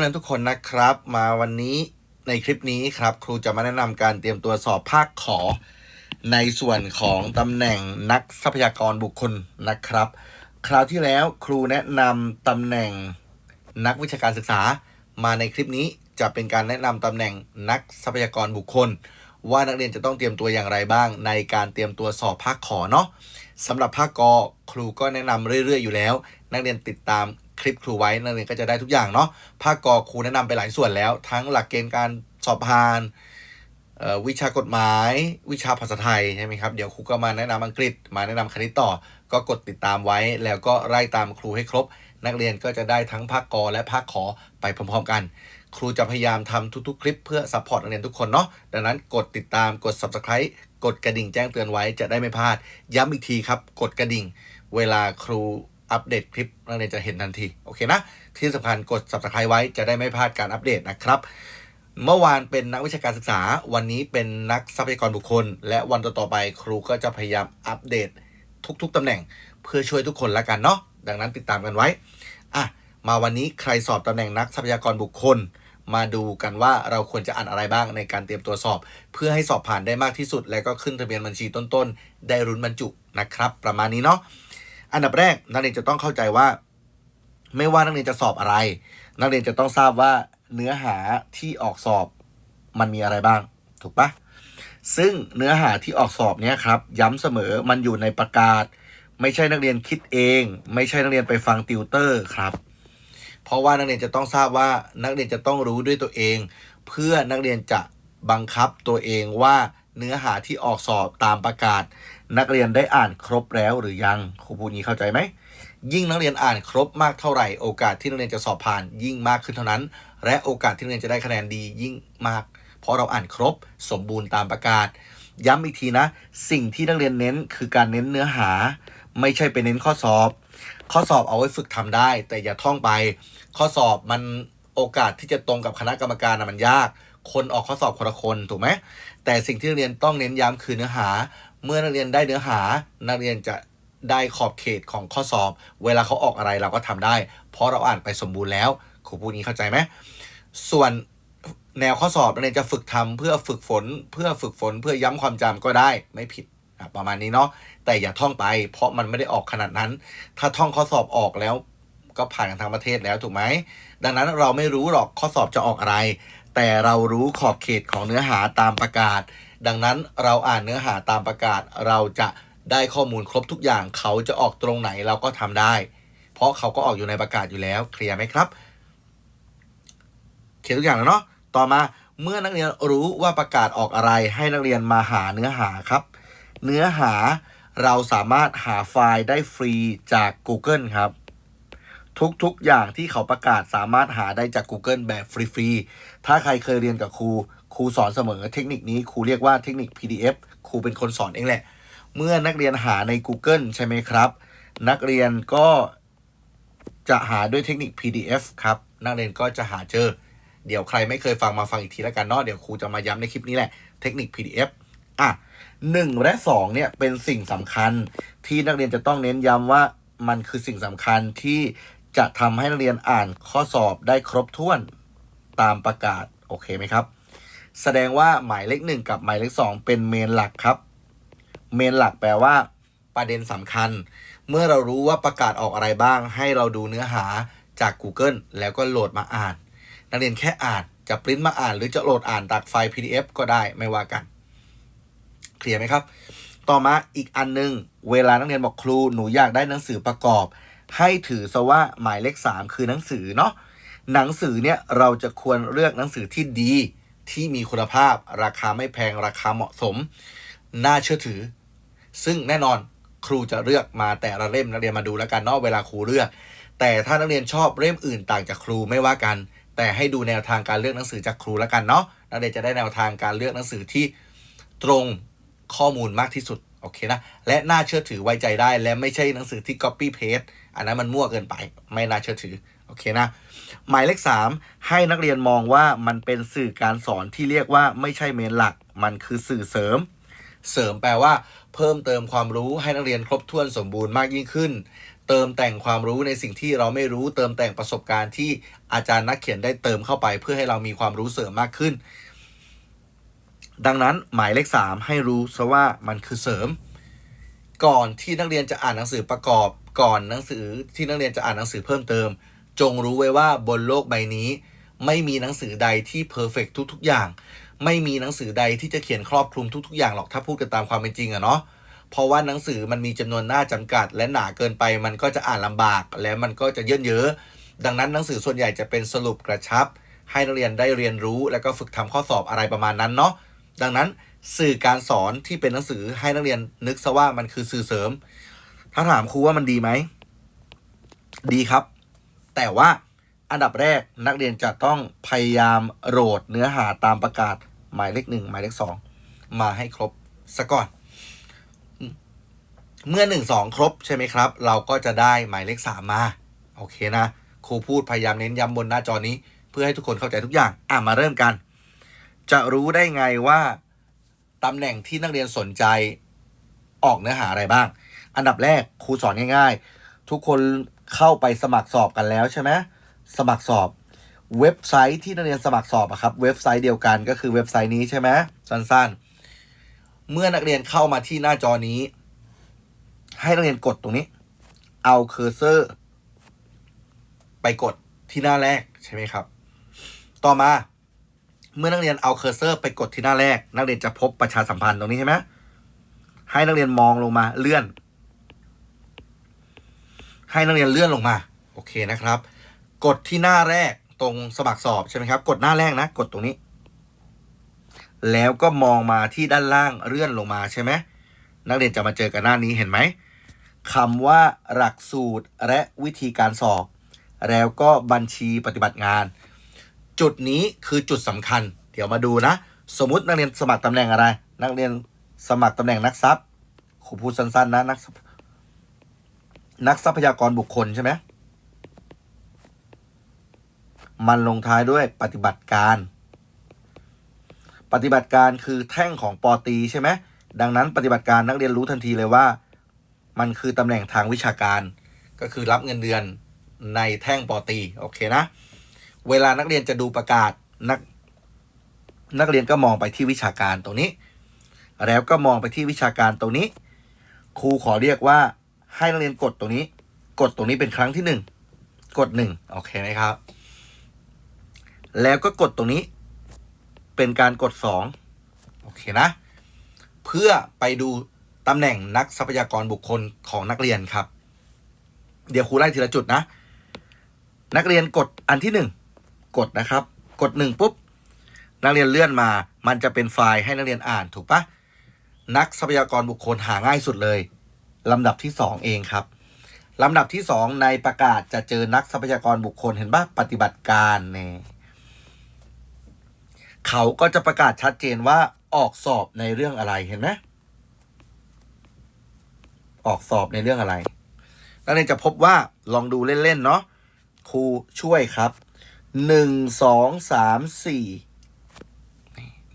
นักเรียนทุกคนนะครับ มาวันนี้ในคลิปนี้ครับ ครูจะมาแนะนำการเตรียมตัวสอบภาคขอ ในส่วนของตำแหน่งนักทรัพยากรบุคคลนะครับ คราวที่แล้วครูแนะนำตำแหน่งนักวิชาการศึกษา มาในคลิปนี้จะเป็นการแนะนำตำแหน่งนักทรัพยากรบุคคล ว่านักเรียนจะต้องเตรียมตัวอย่างไรบ้าง ในการเตรียมตัวสอบภาคขอเนาะสำหรับภาคกครูก็แนะนำเรื่อย ๆ อยู่แล้ว นักเรียนติดตาม คลิปครูไว้นักเรียนก็จะได้ทุกอย่างเนาะภาคกอครูแนะนำไปหลายส่วนแล้ว ทั้งหลักเกณฑ์การสอบผ่านวิชากฎหมาย วิชาภาษาไทยใช่ไหมครับ เดี๋ยวครูก็มาแนะนำอังกฤษ มาแนะนำคณิตต่อ ก็กดติดตามไว้ แล้วก็ไล่ตามครูให้ครบ นักเรียนก็จะได้ทั้งภาคกอและภาคขอไปพร้อมๆกัน ครูจะพยายามทำทุกๆ คลิปเพื่อซัพพอร์ตนักเรียนทุกคนเนาะดังนั้นกดติดตามกด subscribe กดกระดิ่งแจ้งเตือนไว้จะได้ไม่พลาด ย้ำอีกทีครับ กดกระดิ่ง เวลาครู อัปเดตคลิปนักเรียนจะเห็นทันที โอเคนะ ที่สำคัญกด subscribe ไว้จะได้ไม่พลาดการอัปเดตนะครับ เมื่อวานเป็นนักวิชาการศึกษา วันนี้เป็นนักทรัพยากรบุคคล และวันต่อๆไปครูก็จะพยายามอัปเดตทุกๆตำแหน่ง เพื่อช่วยทุกคนละกันเนาะดังนั้นติดตามกันไว้อะมาวันนี้ใครสอบตำแหน่งนักทรัพยากรบุคคล มาดูกันว่าเราควรจะอ่านอะไรบ้างในการเตรียมตัวสอบ เพื่อให้สอบผ่านได้มากที่สุด และก็ขึ้นทะเบียนบัญชีต้นๆ ได้รุนบรรจุนะครับ ประมาณนี้เนาะ อันดับแรกนักเรียนจะต้องเข้าใจว่า ไม่ว่านักเรียนจะสอบอะไร นักเรียนจะต้องทราบว่าเนื้อหาที่ออกสอบมันมีอะไรบ้าง ถูกปะซึ่งเนื้อหาที่ออกสอบเนี้ยครับ ย้ำเสมอมันอยู่ในประกาศ ไม่ใช่นักเรียนคิดเอง ไม่ใช่นักเรียนไปฟังติวเตอร์ครับ เพราะว่านักเรียนจะต้องทราบว่านักเรียนจะต้องรู้ด้วยตัวเอง เพื่อนักเรียนจะบังคับตัวเองว่าเนื้อหาที่ออกสอบตามประกาศ นักเรียนได้อ่านครบแล้วหรือยังครูพูดนี้เข้าใจไหม ยิ่งนักเรียนอ่านครบมากเท่าไหร่ โอกาสที่นักเรียนจะสอบผ่านยิ่งมากขึ้นเท่านั้น และโอกาสที่นักเรียนจะได้คะแนนดียิ่งมาก เพราะเราอ่านครบสมบูรณ์ตามประกาศ ย้ำอีกทีนะ สิ่งที่นักเรียนเน้นคือการเน้นเนื้อหา ไม่ใช่ไปเน้นข้อสอบ ข้อสอบเอาไว้ฝึกทำได้ แต่อย่าท่องไป ข้อสอบมันโอกาสที่จะตรงกับคณะกรรมการนะมันยาก คนออกข้อสอบคนละคนถูกไหมแต่สิ่งที่นักเรียนต้องเน้นย้ำคือเนื้อหา เมื่อนักเรียนได้เนื้อหา นักเรียนจะได้ขอบเขตของข้อสอบ เวลาเขาออกอะไรเราก็ทำได้ เพราะเราอ่านไปสมบูรณ์แล้วครูพูดนี้เข้าใจไหมส่วนแนวข้อสอบนักเรียนจะฝึกทำเพื่อฝึกฝน เพื่อฝึกฝน เพื่อย้ำความจำก็ได้ไม่ผิดประมาณนี้เนาะแต่อย่าท่องไป เพราะมันไม่ได้ออกขนาดนั้น ถ้าท่องข้อสอบออกแล้ว ก็ผ่านกันทั้งประเทศแล้วถูกไหมดังนั้นเราไม่รู้หรอกข้อสอบจะออกอะไร แต่เรารู้ขอบเขตของเนื้อหาตามประกาศ ดังนั้นเราอ่านเนื้อหาตามประกาศ เราจะได้ข้อมูลครบทุกอย่าง เขาจะออกตรงไหนเราก็ทำได้ เพราะเขาก็ออกอยู่ในประกาศอยู่แล้ว เคลียร์ไหมครับ เคลียร์ทุกอย่างแล้วเนาะต่อมาเมื่อนักเรียนรู้ว่าประกาศออกอะไร ให้นักเรียนมาหาเนื้อหาครับ เนื้อหาเราสามารถหาไฟล์ได้ฟรีจาก Google ครับ ทุกๆอย่างที่เขาประกาศสามารถหาได้จาก Google แบบฟรีๆถ้าใครเคยเรียนกับครู ครูสอนเสมอเทคนิคนี้ครูเรียกว่าเทคนิค PDF ครูเป็นคนสอนเองแหละ เมื่อนักเรียนหาใน Google ใช่ไหมครับ นักเรียนก็จะหาด้วยเทคนิค PDF ครับ นักเรียนก็จะหาเจอ เดี๋ยวใครไม่เคยฟังมาฟังอีกทีแล้วกันเนาะเดี๋ยวครูจะมาย้ำในคลิปนี้แหละเทคนิค PDF อะหนึ่งและสองเนี่ยเป็นสิ่งสำคัญที่นักเรียนจะต้องเน้นย้ำว่ามันคือสิ่งสำคัญที่จะทำให้นักเรียนอ่านข้อสอบได้ครบถ้วนตามประกาศ โอเคไหมครับ แสดงว่าหมายเลขหนึ่งกับหมายเลขสองเป็นเมนหลักครับ เมนหลักแปลว่า ประเด็นสำคัญ เมื่อเรารู้ว่าประกาศออกอะไรบ้าง ให้เราดูเนื้อหาจาก Google แล้วก็โหลดมาอ่าน นักเรียนแค่อ่านจะปริ้นมาอ่าน หรือจะโหลดอ่านจากไฟล์ PDF ก็ได้ไม่ว่ากัน เคลียร์ไหมครับ ต่อมาอีกอันหนึง เวลานักเรียนบอกครูหนูอยากได้หนังสือประกอบ ให้ถือซะว่าหมายเลข 3 คือหนังสือเนาะหนังสือเนี่ยเราจะควรเลือกหนังสือที่ดี ที่มีคุณภาพ ราคาไม่แพงราคาเหมาะสม น่าเชื่อถือ ซึ่งแน่นอนครูจะเลือกมาแต่ละเล่มนักเรียนมาดูแล้วกันเนาะเวลาครูเลือก แต่ถ้านักเรียนชอบเล่มอื่นต่างจากครูไม่ว่ากัน แต่ให้ดูแนวทางการเลือกหนังสือจากครูแล้วกันเนาะนักเรียนจะได้แนวทางการเลือกหนังสือที่ตรงข้อมูลมากที่สุดโอเคนะและน่าเชื่อถือไว้ใจได้ และไม่ใช่หนังสือที่ copy paste อันนั้นมันมั่วเกินไป ไม่น่าเชื่อถือ โอเคนะ หมายเลข 3 ให้นักเรียนมองว่ามันเป็นสื่อการสอนที่เรียกว่าไม่ใช่เมนหลัก มันคือสื่อเสริม เสริมแปลว่า เพิ่มเติมความรู้ให้นักเรียนครบถ้วนสมบูรณ์มากยิ่งขึ้น เติมแต่งความรู้ในสิ่งที่เราไม่รู้ เติมแต่งประสบการณ์ที่อาจารย์นักเขียนได้เติมเข้าไป เพื่อให้เรามีความรู้เสริมมากขึ้น ดังนั้นหมายเลขสามให้รู้ซะว่ามันคือเสริม ก่อนที่นักเรียนจะอ่านหนังสือประกอบก่อนหนังสือที่นักเรียนจะอ่านหนังสือเพิ่มเติม จงรู้ไว้ว่าบนโลกใบนี้ ไม่มีหนังสือใดที่เพอร์เฟกทุก ๆ อย่าง ไม่มีหนังสือใดที่จะเขียนครอบคลุมทุก ๆ อย่างหรอกถ้าพูดกันตามความเป็นจริงอะเนาะเพราะว่าหนังสือมันมีจำนวนหน้าจำกัด และหนาเกินไปมันก็จะอ่านลำบาก และมันก็จะเยื่นเยอะ ดังนั้นหนังสือส่วนใหญ่จะเป็นสรุปกระชับ ให้นักเรียนได้เรียนรู้ แล้วก็ฝึกทำข้อสอบอะไรประมาณนั้นเนาะดังนั้นสื่อการสอนที่เป็นหนังสือให้นักเรียนนึกซะว่ามันคือสื่อเสริม ถ้าถามครูว่ามันดีไหม ดีครับ แต่ว่าอันดับแรกนักเรียนจะต้องพยายามโหลดเนื้อหาตามประกาศหมายเลขหนึ่งหมายเลขสองมาให้ครบซะก่อน เมื่อหนึ่งสองครบใช่ไหมครับ เราก็จะได้หมายเลขสามมา โอเคนะครูพูดพยายามเน้นย้ำบนหน้าจอนี้ เพื่อให้ทุกคนเข้าใจทุกอย่าง อะมาเริ่มกัน จะรู้ได้ไงว่าตำแหน่งที่นักเรียนสนใจออกเนื้อหาอะไรบ้าง อันดับแรกครูสอนง่าย ๆ ทุกคน เข้าไปสมัครสอบกันแล้วใช่ไหมสมัครสอบเว็บไซต์ที่นักเรียนสมัครสอบอะครับ เว็บไซต์เดียวกันก็คือเว็บไซต์นี้ใช่ไหมสั้นๆ เมื่อนักเรียนเข้ามาที่หน้าจอนี้ ให้นักเรียนกดตรงนี้ เอาเคอร์เซอร์ ไปกดที่หน้าแรกใช่ไหมครับ ต่อมาเมื่อนักเรียนเอาเคอร์เซอร์ไปกดที่หน้าแรก นักเรียนจะพบประชาสัมพันธ์ตรงนี้ใช่ไหมให้นักเรียนมองลงมาเลื่อน ให้นักเรียนเลื่อนลงมา โอเคนะครับ กดที่หน้าแรกตรงสมัครสอบใช่ไหมครับ กดหน้าแรกนะ กดตรงนี้ แล้วก็มองมาที่ด้านล่างเลื่อนลงมาใช่ไหมนักเรียนจะมาเจอกับหน้านี้เห็นไหมคำว่าหลักสูตรและวิธีการสอบ แล้วก็บัญชีปฏิบัติงาน จุดนี้คือจุดสำคัญ เดี๋ยวมาดูนะ สมมตินักเรียนสมัครตำแหน่งอะไร นักเรียนสมัครตำแหน่งนักทรัพย์ครูพูดสั้นๆนะนัก นักทรัพยากรบุคคลใช่ไหมมันลงท้ายด้วยปฏิบัติการ ปฏิบัติการคือแท่งของปอตีใช่ไหมดังนั้นปฏิบัติการนักเรียนรู้ทันทีเลยว่า มันคือตำแหน่งทางวิชาการ ก็คือรับเงินเดือนในแท่งปอตีโอเคนะ เวลานักเรียนจะดูประกาศนักนักเรียนก็มองไปที่วิชาการตรงนี้ แล้วก็มองไปที่วิชาการตรงนี้ ครูขอเรียกว่า ให้นักเรียนกดตรงนี้ กดตรงนี้เป็นครั้งที่หนึ่งกดหนึ่งโอเคไหมครับ แล้วก็กดตรงนี้ เป็นการกดสองโอเคนะ เพื่อไปดูตำแหน่งนักทรัพยากรบุคคลของนักเรียนครับ เดี๋ยวครูไล่ทีละจุดนะ นักเรียนกดอันที่หนึ่งกดนะครับ กดหนึ่งปุ๊บนักเรียนเลื่อนมา มันจะเป็นไฟล์ให้นักเรียนอ่านถูกปะนักทรัพยากรบุคคลหาง่ายสุดเลย ลำดับที่สองเองครับลำดับที่สองในประกาศจะเจอนักทรัพยากรบุคคลเห็นปะปฏิบัติการเนี่ยเขาก็จะประกาศชัดเจนว่าออกสอบในเรื่องอะไรเห็นไหมออกสอบในเรื่องอะไรนักเรียนจะพบว่าลองดูเล่นๆเนาะครูช่วยครับหนึ่งสองสามสี่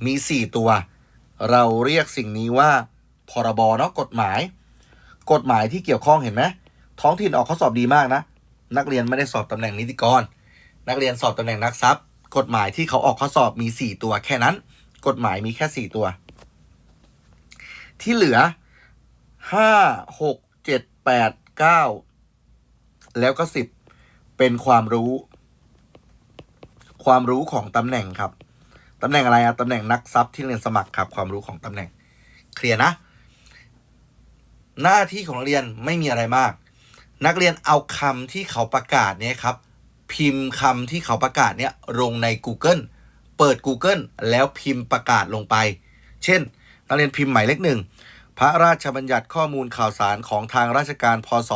มีสี่ตัว เราเรียกสิ่งนี้ว่า พรบเนาะกฎหมาย กฎหมายที่เกี่ยวข้องเห็นไหมท้องถิ่นออกข้อสอบดีมากนะ นักเรียนไม่ได้สอบตำแหน่งนิติกร นักเรียนสอบตำแหน่งนักทรัพย์ กฎหมายที่เขาออกข้อสอบมีสี่ตัวแค่นั้น กฎหมายมีแค่สี่ตัว ที่เหลือห้าหกเจ็ดแปดเก้าแล้วก็สิบเป็นความรู้ ความรู้ของตำแหน่งครับตำแหน่งอะไรอะตำแหน่งนักทรัพย์ที่เรียนสมัครครับ ความรู้ของตำแหน่งเคลียร์นะ หน้าที่ของนักเรียนไม่มีอะไรมาก นักเรียนเอาคำที่เขาประกาศเนี่ยครับ พิมพ์คำที่เขาประกาศเนี่ยลงใน Google เปิด Google แล้วพิมพ์ประกาศลงไป เช่น นักเรียนพิมพ์หมายเลขหนึ่งพระราชบัญญัติข้อมูลข่าวสารของทางราชการพศ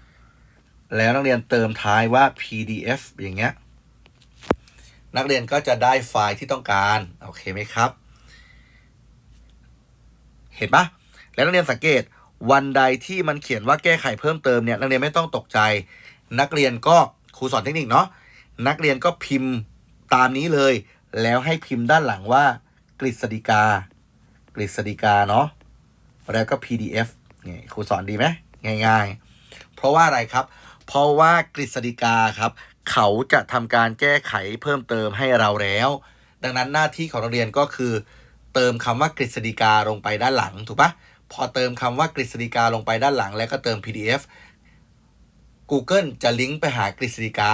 2540 แล้วนักเรียนเติมท้ายว่า PDF อย่างเงี้ย นักเรียนก็จะได้ไฟล์ที่ต้องการ โอเคไหมครับ เห็นปะ แล้วนักเรียนสังเกตวันใดที่มันเขียนว่าแก้ไขเพิ่มเติมเนี่ยนักเรียนไม่ต้องตกใจ นักเรียนก็ครูสอนเทคนิคเนาะนักเรียนก็พิมพ์ตามนี้เลย แล้วให้พิมพ์ด้านหลังว่ากฤษฎีกา กฤษฎีกาเนาะแล้วก็ PDF นี่ครูสอนดีไหมง่าย ๆ เพราะว่าอะไรครับ เพราะว่ากฤษฎีกาครับ เขาจะทำการแก้ไขเพิ่มเติมให้เราแล้ว ดังนั้นหน้าที่ของนักเรียนก็คือ เติมคำว่ากฤษฎีกาลงไปด้านหลังถูกปะ พอเติมคำว่ากฤษฎีกาลงไปด้านหลัง แล้วก็เติม PDF Google จะลิงก์ไปหากฤษฎีกา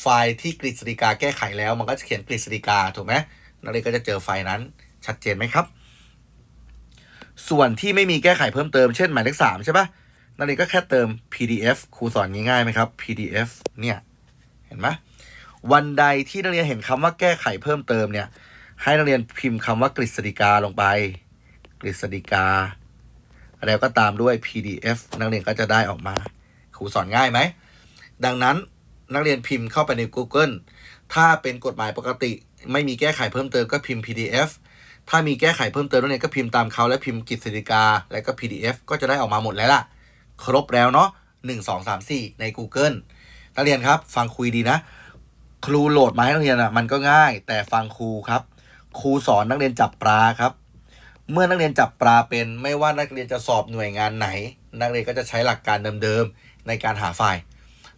ไฟล์ที่กฤษฎีกาแก้ไขแล้ว มันก็จะเขียนกฤษฎีกาถูกไหมนักเรียนก็จะเจอไฟล์นั้นชัดเจนไหมครับ ส่วนที่ไม่มีแก้ไขเพิ่มเติมเช่นหมายเลขสามใช่ปะนักเรียนก็แค่เติม PDF ครูสอนง่ายๆไหมครับ PDF เนี่ยเห็นไหมวันใดที่นักเรียนเห็นคำว่าแก้ไขเพิ่มเติมเนี่ยให้นักเรียนพิมพ์คำว่ากฤษฎีกาลงไป กฤษฎีกา แล้วก็ตามด้วย PDF นักเรียนก็จะได้ออกมาครูสอนง่ายไหม ดังนั้นนักเรียนพิมพ์เข้าไปใน Google ถ้าเป็นกฎหมายปกติ ไม่มีแก้ไขเพิ่มเติมก็พิมพ์ PDF ถ้ามีแก้ไขเพิ่มเติมนักเรียนก็พิมพ์ตามเขาและพิมพ์กฤษฎีกา และก็ PDF ก็จะได้ออกมาหมดแล้วล่ะ ครบแล้วเนาะหนึ่งสองสามสี่ใน Google นักเรียนครับ ฟังคุยดีนะ ครูโหลดมาให้นักเรียนอะมันก็ง่าย แต่ฟังครูครับ ครูสอนนักเรียนจับปลาครับ เมื่อนักเรียนจับปลาเป็นไม่ว่านักเรียนจะสอบหน่วยงานไหน นักเรียนก็จะใช้หลักการเดิมๆในการหาไฟล์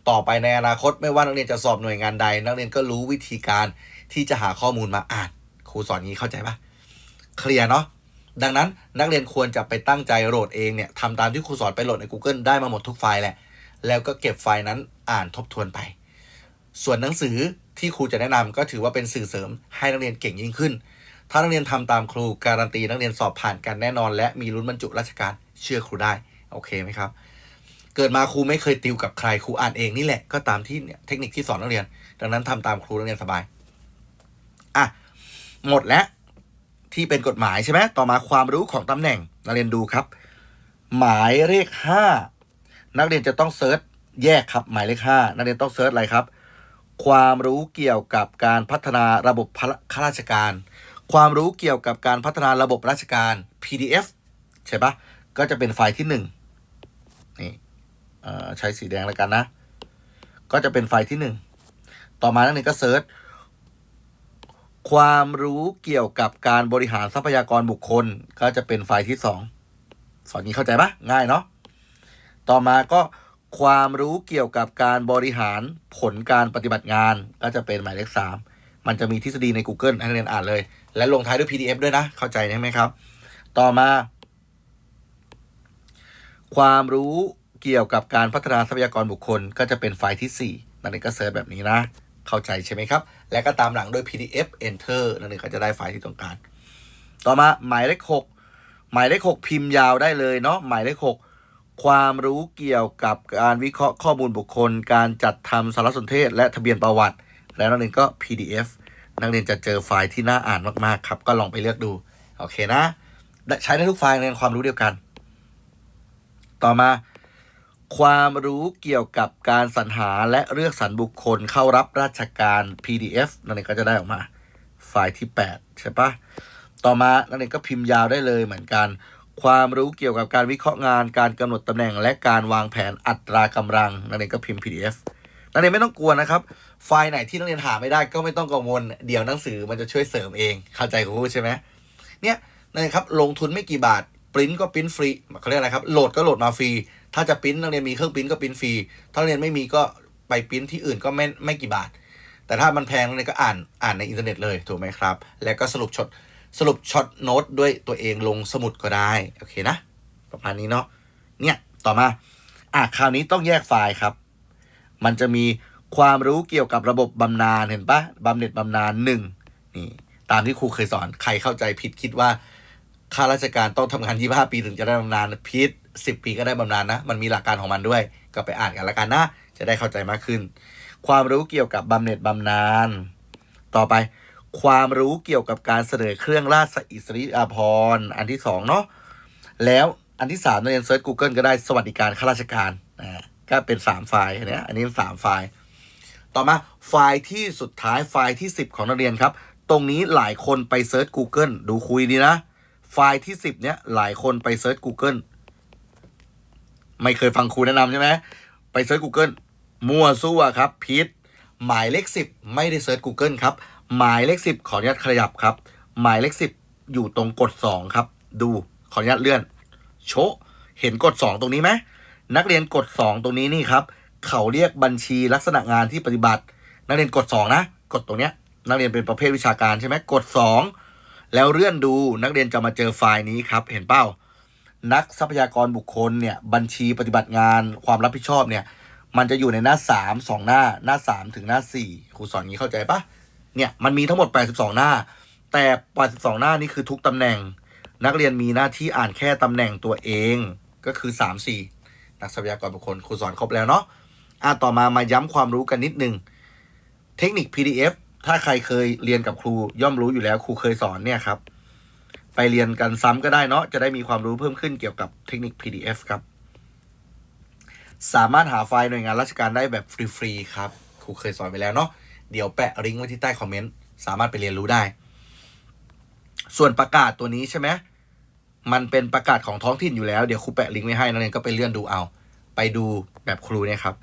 ต่อไปในอนาคตไม่ว่านักเรียนจะสอบหน่วยงานใด นักเรียนก็รู้วิธีการที่จะหาข้อมูลมาอ่านครูสอนงี้เข้าใจปะเคลียร์เนาะดังนั้นนักเรียนควรจะไปตั้งใจโหลดเองเนี่ยทำตามที่ครูสอนไปโหลดใน Google ได้มาหมดทุกไฟล์แหละ แล้วก็เก็บไฟล์นั้นอ่านทบทวนไป ส่วนหนังสือที่ครูจะแนะนำก็ถือว่าเป็นสื่อเสริมให้นักเรียนเก่งยิ่งขึ้น ถ้านักเรียนทำตามครูการันตีนักเรียนสอบผ่านกันแน่นอน และมีลุ้นบรรจุราชการเชื่อครูได้โอเคไหมครับ เกิดมาครูไม่เคยติวกับใครครูอ่านเองนี่แหละก็ตามที่เนี่ยเทคนิคที่สอนนักเรียน ดังนั้นทำตามครูนักเรียนสบายอะหมดแล้วที่เป็นกฎหมายใช่ไหมต่อมาความรู้ของตำแหน่งนักเรียนดูครับ หมายเลขห้านักเรียนจะต้องเซิร์ชแยกครับ หมายเลขห้านักเรียนต้องเซิร์ชอะไรครับ ความรู้เกี่ยวกับการพัฒนาระบบข้าราชการ ความรู้เกี่ยวกับการพัฒนาระบบราชการ PDF ใช่ปะก็จะเป็นไฟล์ที่หนึ่งนี่ใช้สีแดงแล้วกันนะ ก็จะเป็นไฟล์ที่หนึ่งต่อมานักเรียนก็เซิร์ชความรู้เกี่ยวกับการบริหารทรัพยากรบุคคล ก็จะเป็นไฟล์ที่สองสอนนี้เข้าใจปะง่ายเนาะต่อมาก็ความรู้เกี่ยวกับการบริหารผลการปฏิบัติงาน ก็จะเป็นหมายเลขสามมันจะมีทฤษฎีใน Google ให้เรียนอ่านเลย และลงท้ายด้วย PDF ด้วยนะ เข้าใจใช่ไหมครับ ต่อมา ความรู้เกี่ยวกับการพัฒนาทรัพยากรบุคคล ก็จะเป็นไฟล์ที่ 4 นักเรียนก็เซิร์ชแบบนี้นะ เข้าใจใช่ไหมครับ และก็ตามหลังด้วย PDF Enter นักเรียนก็จะได้ไฟล์ที่ต้องการ ต่อมาหมายเลข6หมายเลข6พิมพ์ยาวได้เลยเนาะหมายเลข6ความรู้เกี่ยวกับการวิเคราะห์ข้อมูลบุคคล การจัดทำสารสนเทศ และทะเบียนประวัติ แล้วนักเรียนก็ PDF นักเรียนจะเจอไฟล์ที่น่าอ่านมากๆครับ ก็ลองไปเลือกดู โอเคนะ ใช้ได้ทุกไฟล์เรียนความรู้เดียวกัน ต่อมา ความรู้เกี่ยวกับการสรรหาและเลือกสรรบุคคลเข้ารับราชการ PDF นักเรียนก็จะได้ออกมา ไฟล์ที่ 8 ใช่ปะต่อมานักเรียนก็พิมพ์ยาวได้เลยเหมือนกัน ความรู้เกี่ยวกับการวิเคราะห์งาน การกำหนดตำแหน่ง และการวางแผนอัตรากำลัง นักเรียนก็พิมพ์ PDF นักเรียนไม่ต้องกลัวนะครับ ไฟล์ไหนที่นักเรียนหาไม่ได้ก็ไม่ต้องกังวล เดี๋ยวหนังสือมันจะช่วยเสริมเอง เข้าใจครูใช่ไหมเนี่ยนะครับลงทุนไม่กี่บาทปริ้นก็ปริ้นฟรีเขาเรียกอะไรครับโหลดก็โหลดมาฟรี ถ้าจะปริ้นนักเรียนมีเครื่องปริ้นก็ปริ้นฟรี ถ้านักเรียนไม่มีก็ไปปริ้นที่อื่นก็ไม่ไม่กี่บาท แต่ถ้ามันแพงนักเรียนก็อ่านอ่านในอินเทอร์เน็ตเลยถูกไหมครับ แล้วก็สรุปช็อตสรุปช็อตโน้ตด้วยตัวเองลงสมุดก็ได้โอเคนะ ประมาณนี้เนาะเนี่ยต่อมาอะคราวนี้ต้องแยกไฟล์ครับ มันจะมี ความรู้เกี่ยวกับระบบบำนาญเห็นปะบำเหน็จบำนาญหนึ่งนี่ตามที่ครูเคยสอนใครเข้าใจผิดคิดว่าข้าราชการต้องทำงาน 25 ปีถึงจะได้บำนาญผิด10 ปีก็ได้บำนาญนะ มันมีหลักการของมันด้วย ก็ไปอ่านกันละกันนะ จะได้เข้าใจมากขึ้น ความรู้เกี่ยวกับบำเหน็จบำนาญ ต่อไป ความรู้เกี่ยวกับการเสนอเครื่องราชอิสริยาภรณ์อันที่สองเนาะ แล้วอันที่สามเรียนเซิร์ช Google ก็ได้สวัสดิการข้าราชการ นะ ก็เป็นสามไฟล์นะอันนี้สามไฟล์ ต่อมาไฟล์ที่สุดท้ายไฟล์ที่ 10 ของนักเรียนครับ ตรงนี้หลายคนไปเซิร์ช Google ดูคุยดีนะ ไฟล์ที่ 10 เนี้ยหลายคนไปเซิร์ช Google ไม่เคยฟังครูแนะนำใช่ไหมไปเซิร์ช Google มั่วซั่วครับพิษหมายเลข 10 ไม่ได้เซิร์ช Google ครับ หมายเลข 10 ขออนุญาตขยับครับ หมายเลข 10 อยู่ตรงกด 2 ครับ ดูขออนุญาตเลื่อน โชเห็นกด 2 ตรงนี้ไหมนักเรียนกด 2 ตรงนี้นี่ครับ เขาเรียกบัญชีลักษณะงานที่ปฏิบัติ นักเรียนกด2นะ กดตรงเนี้ย นักเรียนเป็นประเภทวิชาการใช่ไหมกด 2 แล้วเลื่อนดูนักเรียนจะมาเจอไฟล์นี้ครับ เห็นเป้า นักทรัพยากรบุคคลเนี่ยบัญชีปฏิบัติงานความรับผิดชอบเนี่ยมันจะอยู่ในหน้า 3 2 หน้าหน้า 3 ถึงหน้า 4ครูสอนงี้เข้าใจปะเนี่ยมันมีทั้งหมด 82 หน้า แต่ 82 หน้านี่คือทุกตำแหน่ง นักเรียนมีหน้าที่อ่านแค่ตำแหน่งตัวเองก็คือ 3 4 นักทรัพยากรบุคคลครูสอนครบแล้วเนาะ อะต่อมามาย้ำความรู้กันนิดนึง เทคนิค PDF ถ้าใครเคยเรียนกับครูย่อมรู้อยู่แล้วครูเคยสอนเนี่ยครับ ไปเรียนกันซ้ำก็ได้เนาะจะได้มีความรู้เพิ่มขึ้นเกี่ยวกับเทคนิค PDF ครับ สามารถหาไฟล์หน่วยงานราชการได้แบบฟรีๆครับครูเคยสอนไปแล้วเนาะเดี๋ยวแปะลิงก์ไว้ที่ใต้คอมเมนต์สามารถไปเรียนรู้ได้ ส่วนประกาศตัวนี้ใช่ไหมมันเป็นประกาศของท้องถิ่นอยู่แล้ว เดี๋ยวครูแปะลิงก์ไว้ให้นักเรียนก็ไปเลื่อนดูเอา ไปดูแบบครูเนี่ยครับ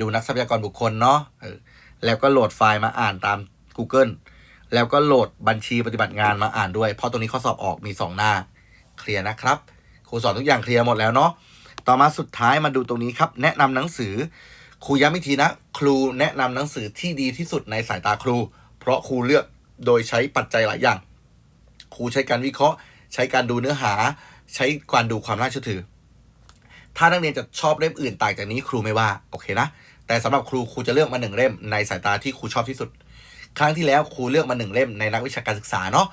ดูนักทรัพยากรบุคคลเนาะแล้วก็โหลดไฟล์มาอ่านตาม Google แล้วก็โหลดบัญชีปฏิบัติงานมาอ่านด้วย เพราะตรงนี้ข้อสอบออกมี 2 หน้า เคลียร์นะครับ ครูสอนทุกอย่างเคลียร์หมดแล้วเนาะ ต่อมาสุดท้ายมาดูตรงนี้ครับ แนะนำหนังสือ ครูย้ำอีกทีนะ ครูแนะนำหนังสือที่ดีที่สุดในสายตาครู เพราะครูเลือกโดยใช้ปัจจัยหลายอย่าง ครูใช้การวิเคราะห์ ใช้การดูเนื้อหา ใช้การดูความน่าเชื่อถือ ถ้านักเรียนจะชอบเล่มอื่นต่างจากนี้ครูไม่ว่า โอเคนะ แต่สำหรับครูครูจะเลือกมาหนึ่งเล่มในสายตาที่ครูชอบที่สุด ครั้งที่แล้วครูเลือกมาหนึ่งเล่มในนักวิชาการศึกษาเนาะ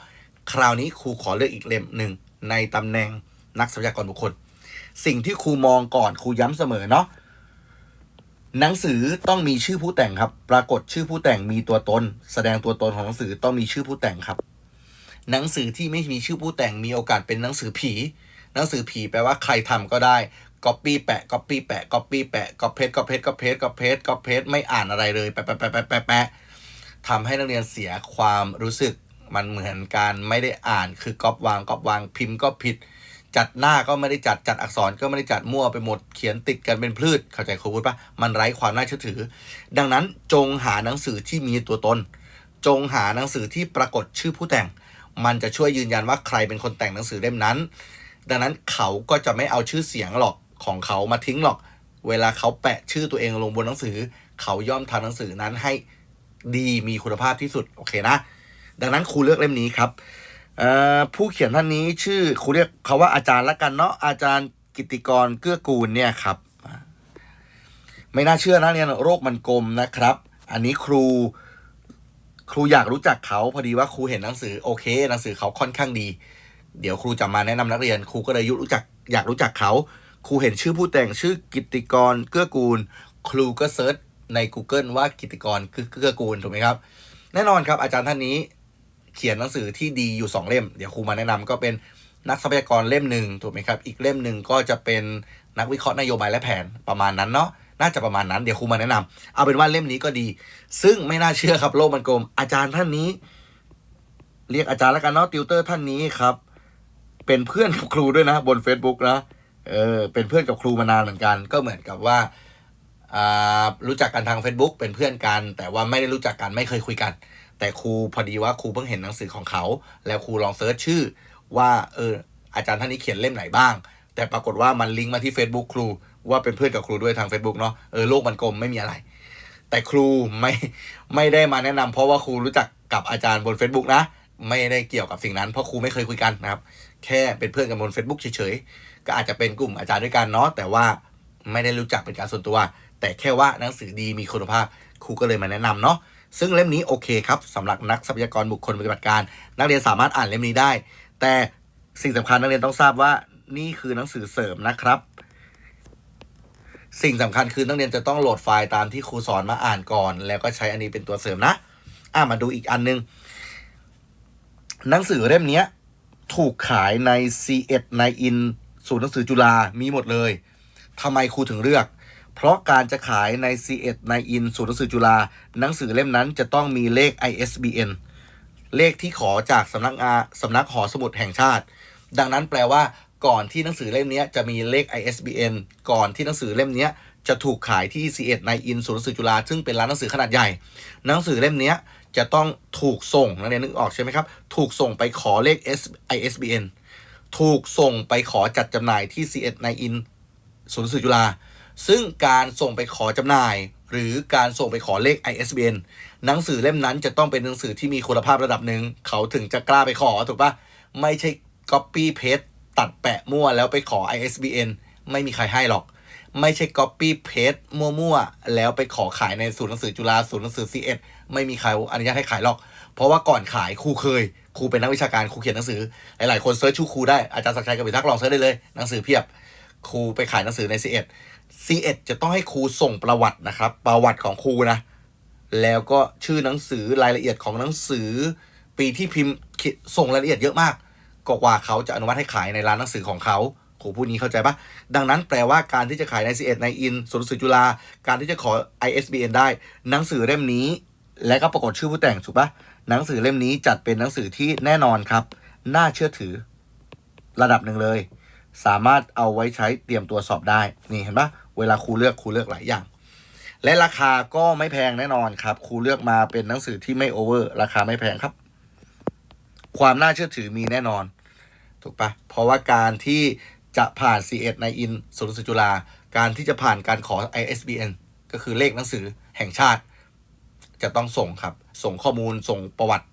คราวนี้ครูขอเลือกอีกเล่มหนึ่งในตำแหน่งนักทรัพยากรบุคคล สิ่งที่ครูมองก่อนครูย้ำเสมอเนาะหนังสือต้องมีชื่อผู้แต่งครับ ปรากฏชื่อผู้แต่งมีตัวตน แสดงตัวตนของหนังสือต้องมีชื่อผู้แต่งครับ หนังสือที่ไม่มีชื่อผู้แต่งมีโอกาสเป็นหนังสือผี หนังสือผีแปลว่าใครทำก็ได้ ก๊อปปี้แปะก๊อปปี้แปะก๊อปปี้แปะก๊อปเพจก๊อปเพจก๊อปเพจก๊อปเพจก๊อปเพจไม่อ่านอะไรเลยแปะแปะแปะแปะแปะแปะทำให้นักเรียนเสียความรู้สึกมันเหมือนการไม่ได้อ่านคือก๊อปวางก๊อปวางพิมพ์ก็ผิด จัดหน้าก็ไม่ได้จัดจัดอักษรก็ไม่ได้จัดมั่วไปหมดเขียนติดกันเป็นพืชเข้าใจครูพูดปะมันไร้ความน่าเชื่อถือ ดังนั้นจงหาหนังสือที่มีตัวตน จงหาหนังสือที่ปรากฏชื่อผู้แต่ง มันจะช่วยยืนยันว่าใครเป็นคนแต่งหนังสือเล่มนั้น ดังนั้นเขาก็จะไม่เอาชื่อเสียงหรอก ของเขามาทิ้งหรอก เวลาเขาแปะชื่อตัวเองลงบนหนังสือ เขาย่อมทำหนังสือนั้นให้ดีมีคุณภาพที่สุด โอเคนะ ดังนั้นครูเลือกเล่มนี้ครับผู้เขียนท่านนี้ชื่อครูเรียกเขาว่าอาจารย์ละกันเนาะอาจารย์กิติกรเกื้อกูลเนี่ยครับ ไม่น่าเชื่อนะเนี่ยโรคมันกลมนะครับ อันนี้ครูครูอยากรู้จักเขาพอดีว่าครูเห็นหนังสือโอเค หนังสือเขาค่อนข้างดี เดี๋ยวครูจะมาแนะนำนักเรียน ครูก็เลยยุรู้จักอยากรู้จักเขา ครูเห็นชื่อผู้แต่งชื่อกิติกรเกื้อกูล ครูก็เซิร์ชใน Google ว่ากิติกรเกื้อกูลถูกไหมครับ แน่นอนครับอาจารย์ท่านนี้เขียนหนังสือที่ดีอยู่สองเล่ม เดี๋ยวครูมาแนะนำก็เป็นนักทรัพยากรเล่มหนึ่งถูกไหมครับ อีกเล่มหนึ่งก็จะเป็นนักวิเคราะห์นโยบายและแผนประมาณนั้นเนาะน่าจะประมาณนั้นเดี๋ยวครูมาแนะนำเอาเป็นว่าเล่มนี้ก็ดี ซึ่งไม่น่าเชื่อครับโลกมันกลม อาจารย์ท่านนี้ เรียกอาจารย์แล้วกันเนาะติวเตอร์ท่านนี้ครับ เป็นเพื่อนกับครูด้วยนะ บน Facebook นะ เออเป็นเพื่อนกับครูมานานเหมือนกัน ก็เหมือนกับว่าอ่ารู้จักกันทาง Facebook เป็นเพื่อนกัน แต่ว่าไม่ได้รู้จักกันไม่เคยคุยกัน แต่ครูพอดีว่าครูเพิ่งเห็นหนังสือของเขา แล้วครูลองเซิร์ชชื่อว่าเอออาจารย์ท่านนี้เขียนเล่มไหนบ้าง แต่ปรากฏว่ามันลิงก์มาที่ Facebook ครูว่าเป็นเพื่อนกับครูด้วยทาง Facebook เนาะเออโลกมันกลมไม่มีอะไร แต่ครูไม่ไม่ได้มาแนะนำเพราะว่าครูรู้จักกับอาจารย์บน Facebook นะ ไม่ได้เกี่ยวกับสิ่งนั้นเพราะครูไม่เคยคุยกันนะครับ แค่เป็นเพื่อนกันบน Facebook เฉยๆ ก็อาจจะเป็นกลุ่มอาจารย์ด้วยกันเนาะแต่ว่าไม่ได้รู้จักเป็นการส่วนตัว แต่แค่ว่าหนังสือดีมีคุณภาพครูก็เลยมาแนะนำเนาะซึ่งเล่มนี้โอเคครับสำหรับนักทรัพยากรบุคคลปฏิบัติการ นักเรียนสามารถอ่านเล่มนี้ได้ แต่สิ่งสำคัญนักเรียนต้องทราบว่านี่คือหนังสือเสริมนะครับ สิ่งสำคัญคือนักเรียนจะต้องโหลดไฟล์ตามที่ครูสอนมาอ่านก่อน แล้วก็ใช้อันนี้เป็นตัวเสริมนะอะมาดูอีกอันนึง หนังสือเล่มนี้ถูกขายใน C1 ในอิน ศูนย์หนังสือจุฬามีหมดเลยทำไมครูถึงเลือก เพราะการจะขายใน C1 ในอินศูนย์หนังสือจุฬาหนังสือเล่มนั้นจะต้องมีเลข ISBN เลขที่ขอจากสำนักงานสำนักหอสมุดแห่งชาติ ดังนั้นแปลว่าก่อนที่หนังสือเล่มนี้จะมีเลข ISBN ก่อนที่หนังสือเล่มนี้จะถูกขายที่ C1 ในอินศูนย์หนังสือจุฬาซึ่งเป็นร้านหนังสือขนาดใหญ่ หนังสือเล่มนี้จะต้องถูกส่งนักเรียนนึกออกใช่ไหมครับ ถูกส่งไปขอเลข ISBN ถูกส่งไปขอจัดจำหน่ายที่ C1 ในอินศูนย์สือจุฬาซึ่งการส่งไปขอจำหน่าย หรือการส่งไปขอเลข ISBN หนังสือเล่มนั้นจะต้องเป็นหนังสือที่มีคุณภาพระดับหนึ่ง เขาถึงจะกล้าไปขอถูกปะไม่ใช่ Copy Paste ตัดแปะมั่วแล้วไปขอ ISBN ไม่มีใครให้หรอก ไม่ใช่ Copy Paste มั่วๆ แล้วไปขอขายในศูนย์หนังสือจุฬาศูนย์หนังสือ C1 ไม่มีใครอนุญาตให้ขายหรอก เพราะว่าก่อนขายครูเคย ครูเป็นนักวิชาการครูเขียนหนังสือ หลาย ๆ คนเซิร์ชชื่อครูได้ อาจารย์ศักดิ์ชัยกับวิทักษ์ลองเซิร์ชได้เลยหนังสือเพียบครูไปขายหนังสือใน C1 C1 จะต้องให้ครูส่งประวัตินะครับ ประวัติของครูนะ แล้วก็ชื่อหนังสือรายละเอียดของหนังสือ ปีที่พิมพ์ส่งรายละเอียดเยอะมากกว่าเขาจะอนุมัติให้ขายในร้านหนังสือของเขาครูผู้นี้เข้าใจปะดังนั้นแปลว่าการที่จะขายใน C1 ในอินสวนสือจุฬาการที่จะขอ ISBN ได้ หนังสือเล่มนี้ และก็ปรากฏชื่อผู้แต่งถูกปะ หนังสือเล่มนี้จัดเป็นหนังสือที่แน่นอนครับ น่าเชื่อถือ ระดับหนึ่งเลย สามารถเอาไว้ใช้เตรียมตัวสอบได้ นี่เห็นปะเวลาครูเลือกครูเลือกหลายอย่าง และราคาก็ไม่แพงแน่นอนครับ ครูเลือกมาเป็นหนังสือที่ไม่โอเวอร์ ราคาไม่แพงครับ ความน่าเชื่อถือมีแน่นอน ถูกปะเพราะว่าการที่จะผ่าน C1 ในอินศูนย์หนังสือจุฬาการที่จะผ่านการขอ ISBN ก็คือเลขหนังสือแห่งชาติ จะต้องส่งครับ ส่งข้อมูล ส่งประวัติ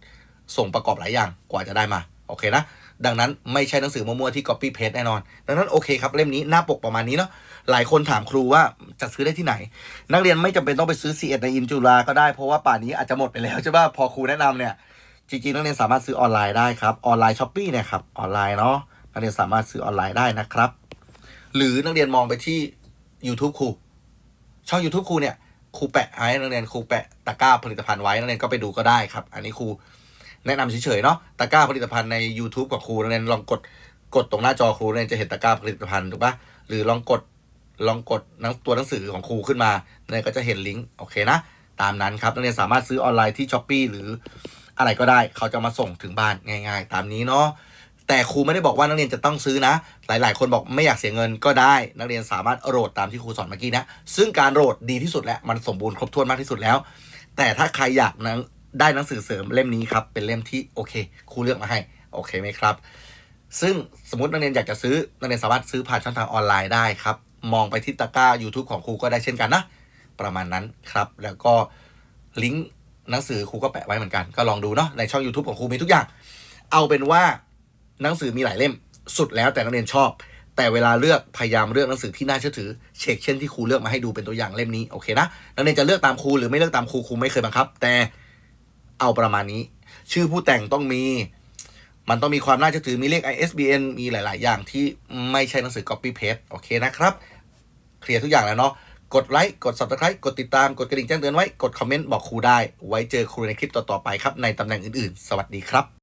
ส่งประกอบหลายอย่างกว่าจะได้มา โอเคนะ ดังนั้นไม่ใช่หนังสือมั่วๆที่ copy paste แน่นอน ดังนั้นโอเคครับเล่มนี้หน้าปกประมาณนี้เนาะ หลายคนถามครูว่าจะซื้อได้ที่ไหน นักเรียนไม่จำเป็นต้องไปซื้อ C1 ในอินจุฬาก็ได้เพราะว่าป่านนี้อาจจะหมดไปแล้วใช่ป่ะ พอครูแนะนำเนี่ย จริงๆนักเรียนสามารถซื้อออนไลน์ได้ครับ ออนไลน์ช้อปปี้เนี่ยครับ ออนไลน์เนาะ นักเรียนสามารถซื้อออนไลน์ได้นะครับ หรือนักเรียนมองไปที่ YouTube ครู ช่อง YouTube ครูเนี่ย ครูแปะให้นักเรียนครูแปะตะกร้าผลิตภัณฑ์ไว้นักเรียนก็ไปดูก็ได้ครับ อันนี้ครูแนะนำเฉยๆเนาะตะกร้าผลิตภัณฑ์ใน YouTube กับครูนักเรียนลองกดกดตรงหน้าจอครูนักเรียนจะเห็นตะกร้าผลิตภัณฑ์ถูกปะหรือลองกดลองกดหนังตัวหนังสือของครูขึ้นมานักเรียนก็จะเห็นลิงก์โอเคนะตามนั้นครับนักเรียนสามารถซื้อออนไลน์ที่ช้อปปีหรืออะไรก็ได้เขาจะมาส่งถึงบ้านง่าย ๆ ตามนี้เนาะ แต่ครูไม่ได้บอกว่านักเรียนจะต้องซื้อนะ หลาย ๆ คนบอกไม่อยากเสียเงินก็ได้ นักเรียนสามารถโหลดตามที่ครูสอนเมื่อกี้นะ ซึ่งการโหลดดีที่สุดแล้วมันสมบูรณ์ครบถ้วนมากที่สุดแล้ว แต่ถ้าใครอยากนังได้หนังสือเสริมเล่มนี้ครับ เป็นเล่มที่โอเคครูเลือกมาให้โอเคไหมครับ ซึ่งสมมตินักเรียนอยากจะซื้อนักเรียนสามารถซื้อผ่านช่องทางออนไลน์ได้ครับ มองไปที่ตะกร้า YouTube ของครูก็ได้เช่นกันนะ ประมาณนั้นครับ แล้วก็ลิงก์หนังสือครูก็แปะไว้เหมือนกัน ก็ลองดูเนาะในช่อง YouTube ของครูมีทุกอย่าง เอาเป็นว่า หนังสือมีหลายเล่ม สุดแล้วแต่นักเรียนชอบ แต่เวลาเลือกพยายามเลือกหนังสือที่น่าเชื่อถือ เช็คเช่นที่ครูเลือกมาให้ดูเป็นตัวอย่างเล่มนี้โอเคนะนักเรียนจะเลือกตามครูหรือไม่เลือกตามครูครูไม่เคยบังคับ แต่เอาประมาณนี้ ชื่อผู้แต่งต้องมี มันต้องมีความน่าเชื่อถือมีเลข ISBN มีหลาย ๆ อย่างที่ไม่ใช่หนังสือ copy paste โอเคนะครับเคลียร์ทุกอย่างแล้วเนาะกดไลค์กด subscribe กดติดตามกดกระดิ่งแจ้งเตือนไว้ กดคอมเมนต์บอกครูได้ ไว้เจอครูในคลิปต่อ ๆ ไปครับ ในตำแหน่งอื่น ๆ สวัสดีครับ